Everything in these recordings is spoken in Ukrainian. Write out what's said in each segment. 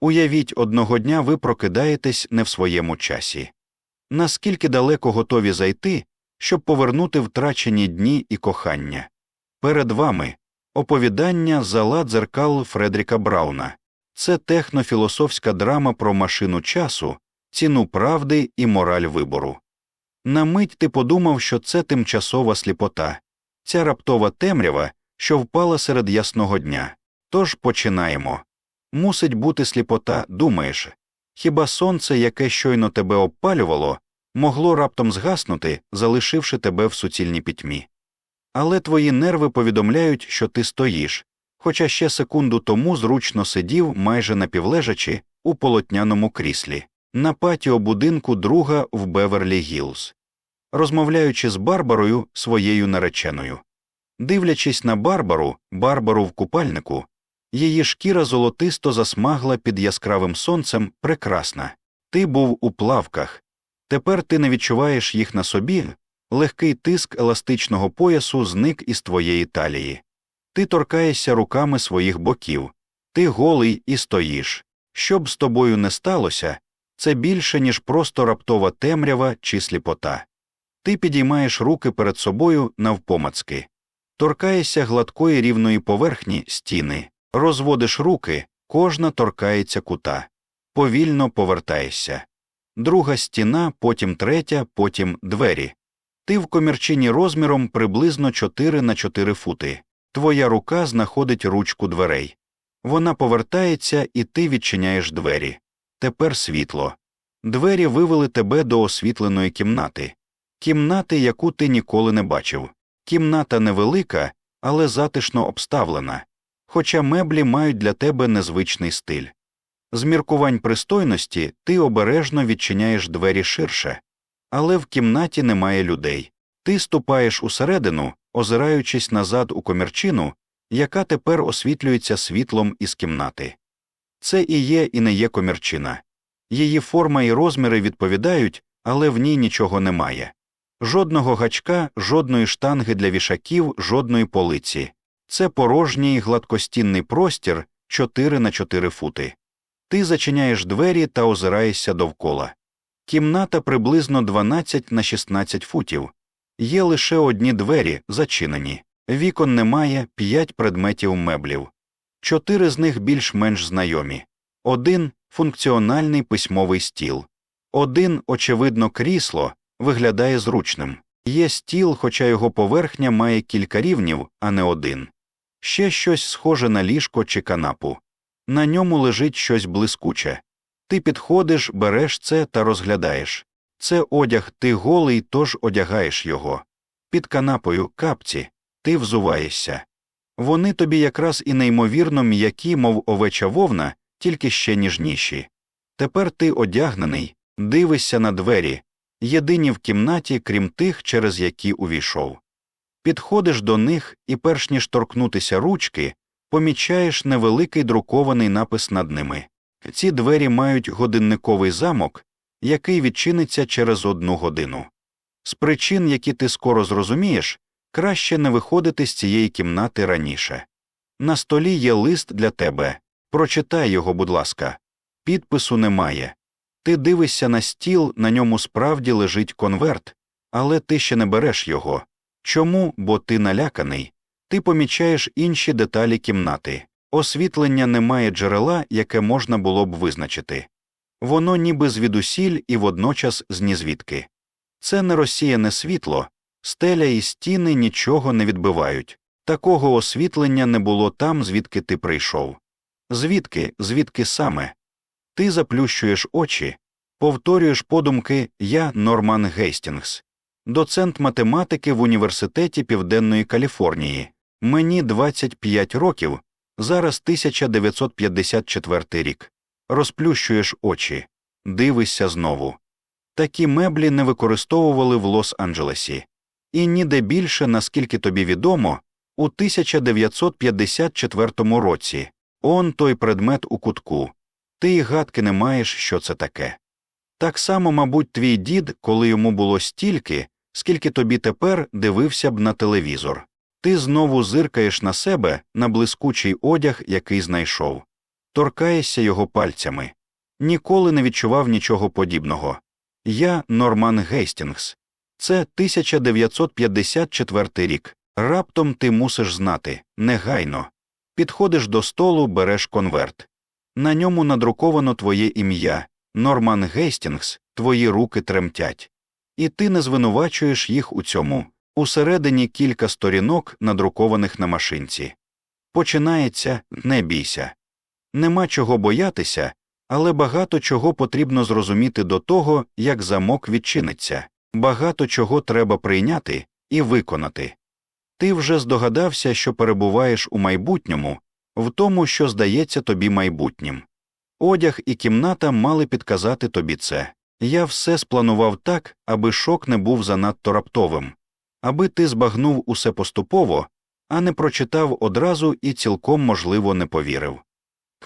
Уявіть, одного дня ви прокидаєтесь не в своєму часі. Наскільки далеко готові зайти, щоб повернути втрачені дні і кохання? Перед вами оповідання зала дзеркал Фредріка Брауна. Це технофілософська драма про машину часу, ціну правди і мораль вибору. На мить ти подумав, що це тимчасова сліпота, ця раптова темрява, що впала серед ясного дня. Тож починаємо. Мусить бути сліпота, думаєш. Хіба сонце, яке щойно тебе обпалювало, могло раптом згаснути, залишивши тебе в суцільній пітьмі. Але твої нерви повідомляють, що ти стоїш, хоча ще секунду тому зручно сидів, майже напівлежачи, у полотняному кріслі, на патіо будинку друга в Беверлі Гілз, розмовляючи з Барбарою своєю нареченою. Дивлячись на Барбару, Барбару в купальнику, її шкіра золотисто засмагла під яскравим сонцем прекрасна. Ти був у плавках. Тепер ти не відчуваєш їх на собі, легкий тиск еластичного поясу зник із твоєї талії. Ти торкаєшся руками своїх боків, ти голий і стоїш. Що б з тобою не сталося, це більше, ніж просто раптова темрява чи сліпота. Ти підіймаєш руки перед собою навпомацки, торкаєшся гладкої рівної поверхні стіни, розводиш руки, кожна торкається кута, повільно повертаєшся. Друга стіна, потім третя, потім двері. Ти в комірчині розміром приблизно 4 на 4 фути. Твоя рука знаходить ручку дверей. Вона повертається, і ти відчиняєш двері. Тепер світло. Двері вивели тебе до освітленої кімнати, кімнати, яку ти ніколи не бачив. Кімната невелика, але затишно обставлена, хоча меблі мають для тебе незвичний стиль. З міркувань пристойності ти обережно відчиняєш двері ширше, але в кімнаті немає людей. Ти ступаєш усередину, озираючись назад у комірчину, яка тепер освітлюється світлом із кімнати. Це і є і не є комірчина. Її форма і розміри відповідають, але в ній нічого немає. Жодного гачка, жодної штанги для вішаків, жодної полиці. Це порожній гладкостінний простір 4 на 4 фути. Ти зачиняєш двері та озираєшся довкола. Кімната приблизно 12 на 16 футів. Є лише одні двері, зачинені, вікон немає, п'ять предметів меблів. Чотири з них більш-менш знайомі один функціональний письмовий стіл, один, очевидно, крісло виглядає зручним. Є стіл, хоча його поверхня має кілька рівнів, а не один. Ще щось схоже на ліжко чи канапу. На ньому лежить щось блискуче. Ти підходиш, береш це та розглядаєш. Це одяг, ти голий, тож одягаєш його. Під канапою капці, ти взуваєшся. Вони тобі якраз і неймовірно м'які, мов овеча вовна, тільки ще ніжніші. Тепер ти одягнений, дивишся на двері, єдині в кімнаті, крім тих, через які увійшов. Підходиш до них і, перш ніж торкнутися ручки, помічаєш невеликий друкований напис над ними. Ці двері мають годинниковий замок, який відчиниться через одну годину. З причин, які ти скоро зрозумієш, краще не виходити з цієї кімнати раніше. На столі є лист для тебе. Прочитай його, будь ласка. Підпису немає. Ти дивишся на стіл, на ньому справді лежить конверт, але ти ще не береш його. Чому? Бо ти наляканий. Ти помічаєш інші деталі кімнати. Освітлення не має джерела, яке можна було б визначити. Воно ніби звідусіль і водночас знізвідки. Це не розсіяне світло, стеля і стіни нічого не відбивають. Такого освітлення не було там, звідки ти прийшов. Звідки, звідки саме? Ти заплющуєш очі, повторюєш подумки Я Норман Гейстінгс, доцент математики в університеті Південної Каліфорнії. Мені 25 років, зараз 1954 рік. Розплющуєш очі, дивишся знову. Такі меблі не використовували в Лос-Анджелесі, і ніде більше, наскільки тобі відомо, у 1954 році он той предмет у кутку, ти й гадки не маєш, що це таке. Так само, мабуть, твій дід, коли йому було стільки, скільки тобі тепер дивився б на телевізор. Ти знову зиркаєш на себе на блискучий одяг, який знайшов. торкаєшся його пальцями. Ніколи не відчував нічого подібного. Я Норман Гейстінгс. Це 1954 рік. Раптом ти мусиш знати негайно. Підходиш до столу, береш конверт. На ньому надруковано твоє ім'я, Норман Гейстінгс, твої руки тремтять. І ти не звинувачуєш їх у цьому. Усередині кілька сторінок, надрукованих на машинці. Починається не бійся. Нема чого боятися, але багато чого потрібно зрозуміти до того, як замок відчиниться, багато чого треба прийняти і виконати. Ти вже здогадався, що перебуваєш у майбутньому, в тому, що здається тобі майбутнім. Одяг і кімната мали підказати тобі це. Я все спланував так, аби шок не був занадто раптовим, аби ти збагнув усе поступово, а не прочитав одразу і цілком можливо не повірив.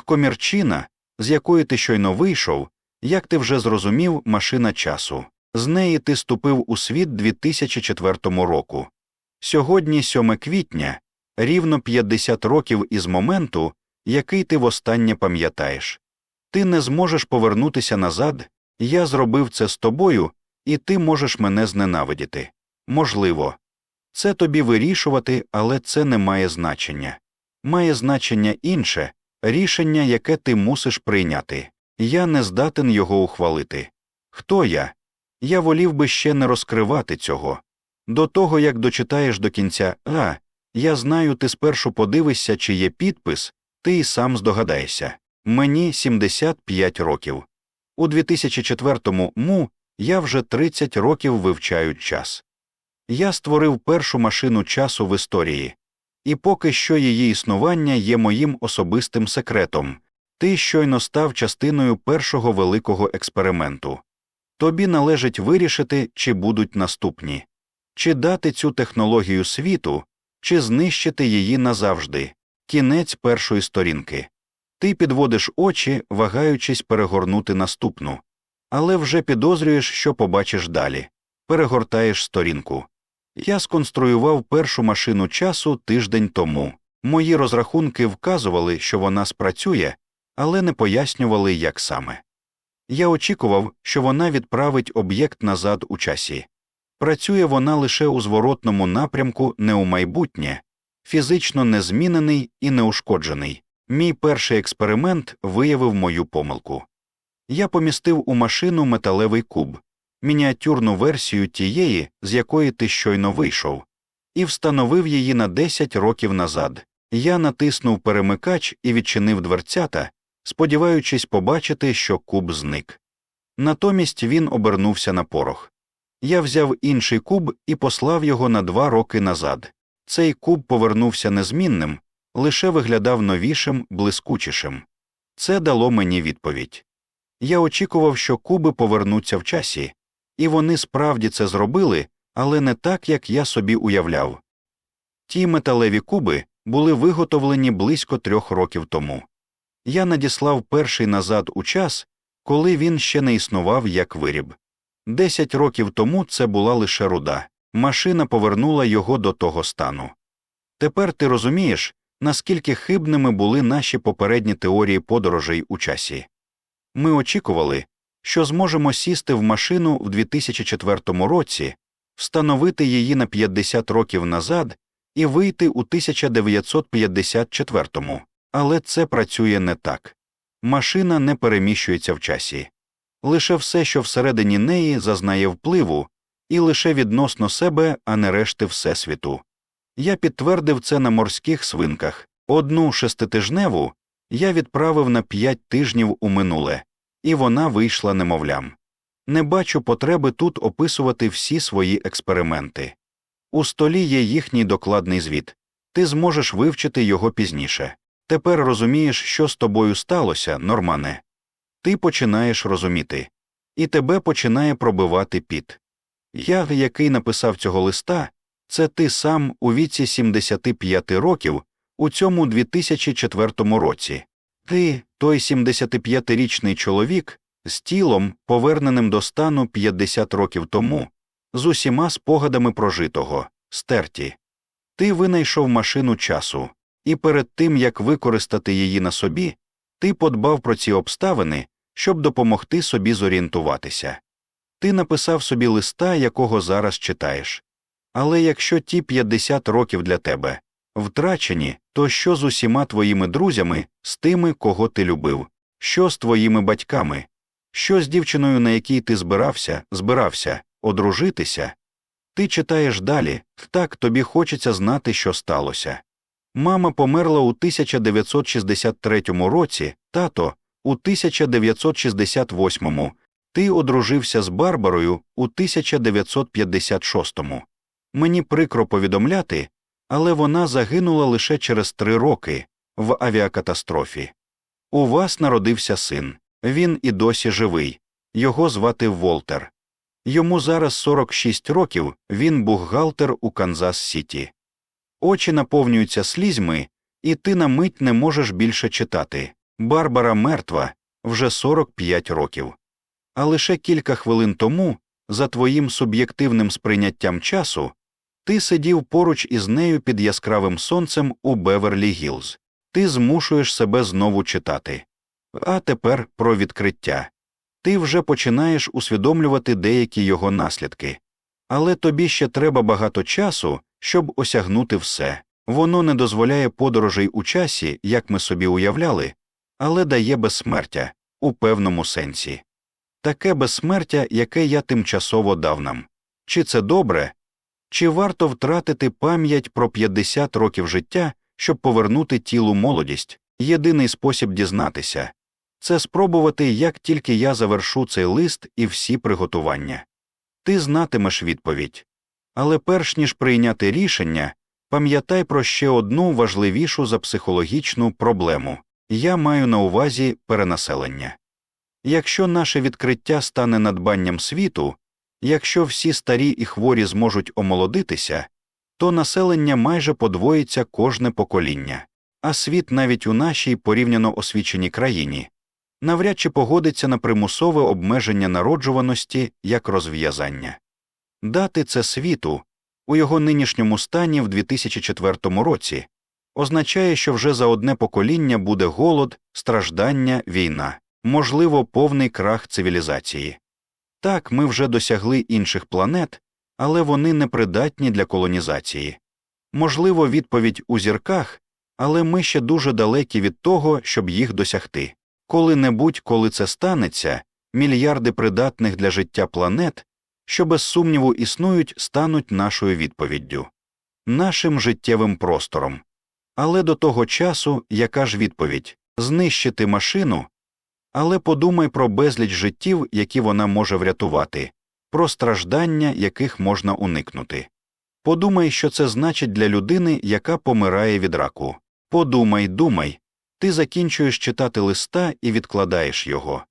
Комірчина, з якої ти щойно вийшов, як ти вже зрозумів, машина часу. З неї ти ступив у світ 2004 року. Сьогодні 7 квітня, рівно 50 років із моменту, який ти востаннє пам'ятаєш. Ти не зможеш повернутися назад, я зробив це з тобою, і ти можеш мене зненавидіти. Можливо. Це тобі вирішувати, але це не має значення. Має значення інше рішення, яке ти мусиш прийняти. Я не здатен його ухвалити. Хто я? Я волів би ще не розкривати цього. До того, як дочитаєш до кінця А, я знаю, ти спершу подивишся, чи є підпис, ти й сам здогадаєшся. Мені 75 років. У 2004 му я вже 30 років вивчаю час. Я створив першу машину часу в історії, і поки що її існування є моїм особистим секретом. Ти щойно став частиною першого великого експерименту. Тобі належить вирішити, чи будуть наступні, чи дати цю технологію світу, чи знищити її назавжди. Кінець першої сторінки. Ти підводиш очі, вагаючись перегорнути наступну, але вже підозрюєш, що побачиш далі. Перегортаєш сторінку. Я сконструював першу машину часу тиждень тому. Мої розрахунки вказували, що вона спрацює, але не пояснювали, як саме. Я очікував, що вона відправить об'єкт назад у часі. Працює вона лише у зворотному напрямку, не у майбутнє, фізично незмінений і неушкоджений. Мій перший експеримент виявив мою помилку. Я помістив у машину металевий куб, мініатюрну версію тієї, з якої ти щойно вийшов, і встановив її на 10 років назад. Я натиснув перемикач і відчинив дверцята, сподіваючись побачити, що куб зник. Натомість він обернувся на порох. Я взяв інший куб і послав його на два роки назад. Цей куб повернувся незмінним, лише виглядав новішим, блискучішим. Це дало мені відповідь. Я очікував, що куби повернуться в часі, і вони справді це зробили, але не так, як я собі уявляв. Ті металеві куби були виготовлені близько трьох років тому. Я надіслав перший назад у час, коли він ще не існував як виріб. Десять років тому це була лише руда, машина повернула його до того стану. Тепер ти розумієш, наскільки хибними були наші попередні теорії подорожей у часі. Ми очікували, що зможемо сісти в машину в 2004 році, встановити її на 50 років назад і вийти у 1954, але це працює не так. Машина не переміщується в часі. Лише все, що всередині неї зазнає впливу, і лише відносно себе, а не решти Всесвіту. Я підтвердив це на морських свинках. Одну шеститижневу я відправив на п'ять тижнів у минуле, і вона вийшла немовлям. Не бачу потреби тут описувати всі свої експерименти. У столі є їхній докладний звіт, ти зможеш вивчити його пізніше. Тепер розумієш, що з тобою сталося, Нормане. Ти починаєш розуміти, і тебе починає пробивати піт. Я, який написав цього листа, це ти сам у віці 75 років у цьому 2004 році. Ти, той 75-річний чоловік, з тілом, поверненим до стану 50 років тому, з усіма спогадами прожитого, стерті. Ти винайшов машину часу, і перед тим як використати її на собі, Ти подбав про ці обставини, щоб допомогти собі зорієнтуватися. Ти написав собі листа, якого зараз читаєш. Але якщо ті 50 років для тебе втрачені, то що з усіма твоїми друзями, з тими, кого ти любив, що з твоїми батьками, що з дівчиною, на якій ти збирався, збирався, одружитися? Ти читаєш далі, так тобі хочеться знати, що сталося. Мама померла у 1963 році, тато у 1968, ти одружився з Барбарою у 1956. Мені прикро повідомляти, але вона загинула лише через три роки в авіакатастрофі. У вас народився син, він і досі живий, його звати Волтер. Йому зараз 46 років, він бухгалтер у Канзас Сіті. Очі наповнюються слізьми, і ти на мить не можеш більше читати. Барбара мертва вже 45 років. А лише кілька хвилин тому, за твоїм суб'єктивним сприйняттям часу, ти сидів поруч із нею під яскравим сонцем у Беверлі Гілз. Ти змушуєш себе знову читати. А тепер про відкриття. Ти вже починаєш усвідомлювати деякі його наслідки. Але тобі ще треба багато часу, щоб осягнути все. Воно не дозволяє подорожей у часі, як ми собі уявляли, але дає безсмертя у певному сенсі. Таке безсмертя, яке я тимчасово дав нам. Чи це добре? Чи варто втратити пам'ять про 50 років життя, щоб повернути тілу молодість? Єдиний спосіб дізнатися це спробувати, як тільки я завершу цей лист і всі приготування. Ти знатимеш відповідь. Але перш ніж прийняти рішення, пам'ятай про ще одну важливішу за психологічну проблему я маю на увазі перенаселення. Якщо наше відкриття стане надбанням світу, якщо всі старі і хворі зможуть омолодитися, то населення майже подвоїться кожне покоління, а світ навіть у нашій порівняно освіченій країні навряд чи погодиться на примусове обмеження народжуваності як розв'язання. Дати це світу у його нинішньому стані в 2004 році означає, що вже за одне покоління буде голод, страждання, війна, можливо, повний крах цивілізації. Так, ми вже досягли інших планет, але вони непридатні для колонізації. Можливо, відповідь у зірках, але ми ще дуже далекі від того, щоб їх досягти. Коли-небудь, коли це станеться, мільярди придатних для життя планет, що без сумніву існують, стануть нашою відповіддю, нашим життєвим простором. Але до того часу яка ж відповідь знищити машину, але подумай про безліч життів, які вона може врятувати, про страждання, яких можна уникнути. Подумай, що це значить для людини, яка помирає від раку. Подумай, думай, ти закінчуєш читати листа і відкладаєш його.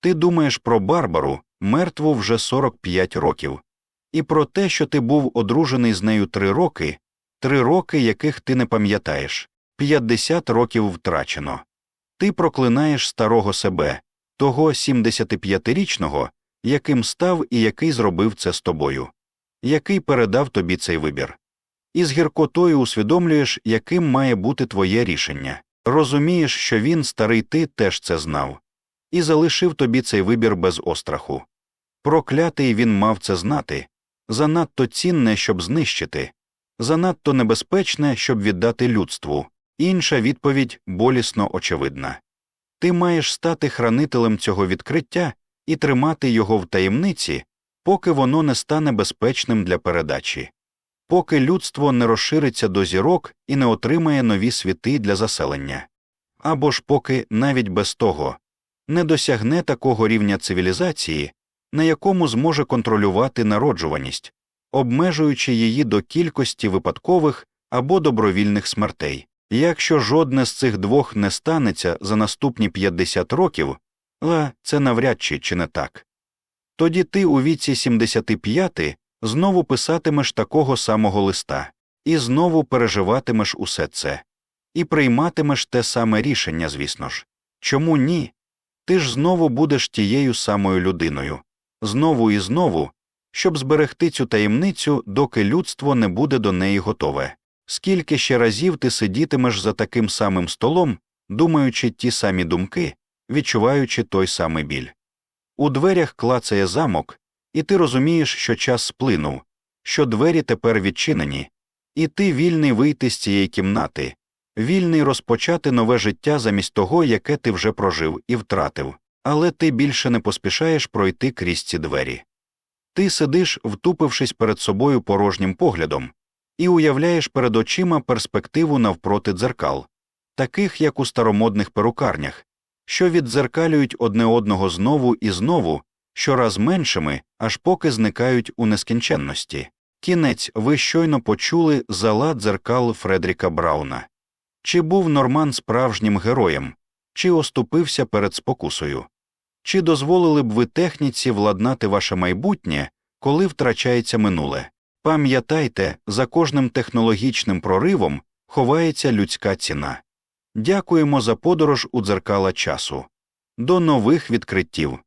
Ти думаєш про Барбару, мертву вже 45 років, і про те, що ти був одружений з нею три роки, три роки, яких ти не пам'ятаєш, 50 років втрачено. Ти проклинаєш старого себе, того 75-річного, яким став і який зробив це з тобою, який передав тобі цей вибір. І з гіркотою усвідомлюєш, яким має бути твоє рішення. Розумієш, що він, старий ти, теж це знав, і залишив тобі цей вибір без остраху. Проклятий він мав це знати занадто цінне, щоб знищити, занадто небезпечне, щоб віддати людству. Інша відповідь болісно очевидна. Ти маєш стати хранителем цього відкриття і тримати його в таємниці, поки воно не стане безпечним для передачі. Поки людство не розшириться до зірок і не отримає нові світи для заселення, або ж поки навіть без того не досягне такого рівня цивілізації, на якому зможе контролювати народжуваність, обмежуючи її до кількості випадкових або добровільних смертей. Якщо жодне з цих двох не станеться за наступні 50 років, а це навряд чи чи не так. Тоді ти у віці 75 знову писатимеш такого самого листа, і знову переживатимеш усе це, і прийматимеш те саме рішення, звісно ж. Чому ні? Ти ж знову будеш тією самою людиною, знову і знову, щоб зберегти цю таємницю, доки людство не буде до неї готове. Скільки ще разів ти сидітимеш за таким самим столом, думаючи ті самі думки, відчуваючи той самий біль. У дверях клацає замок, і ти розумієш, що час сплинув, що двері тепер відчинені, і ти вільний вийти з цієї кімнати, вільний розпочати нове життя замість того, яке ти вже прожив і втратив, але ти більше не поспішаєш пройти крізь ці двері. Ти сидиш, втупившись перед собою порожнім поглядом, і уявляєш перед очима перспективу навпроти дзеркал, таких як у старомодних перукарнях, що віддзеркалюють одне одного знову і знову, щораз меншими, аж поки зникають у нескінченності. Кінець ви щойно почули зала дзеркал Фредріка Брауна. Чи був Норман справжнім героєм, чи оступився перед спокусою? Чи дозволили б ви техніці владнати ваше майбутнє, коли втрачається минуле? Пам'ятайте, за кожним технологічним проривом ховається людська ціна. Дякуємо за подорож у дзеркала часу. До нових відкриттів.